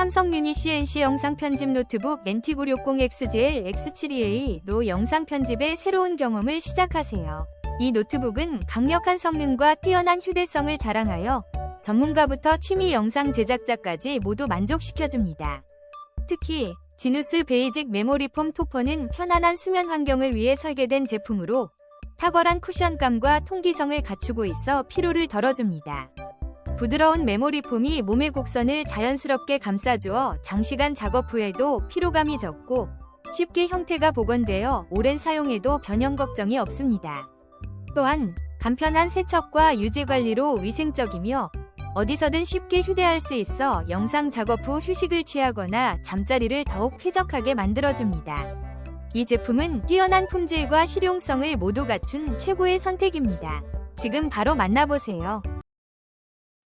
삼성 유니 CNC 영상 편집 노트북 NT960XGL X7EA로 영상 편집의 새로운 경험을 시작하세요. 이 노트북은 강력한 성능과 뛰어난 휴대성을 자랑하여 전문가부터 취미 영상 제작자까지 모두 만족시켜줍니다. 특히 지누스 베이직 메모리 폼 토퍼는 편안한 수면 환경을 위해 설계된 제품으로 탁월한 쿠션감과 통기성을 갖추고 있어 피로를 덜어줍니다. 부드러운 메모리 폼이 몸의 곡선을 자연스럽게 감싸주어 장시간 작업 후에도 피로감이 적고 쉽게 형태가 복원되어 오랜 사용에도 변형 걱정이 없습니다. 또한 간편한 세척과 유지 관리로 위생적이며 어디서든 쉽게 휴대할 수 있어 영상 작업 후 휴식을 취하거나 잠자리를 더욱 쾌적하게 만들어줍니다. 이 제품은 뛰어난 품질과 실용성을 모두 갖춘 최고의 선택입니다. 지금 바로 만나보세요.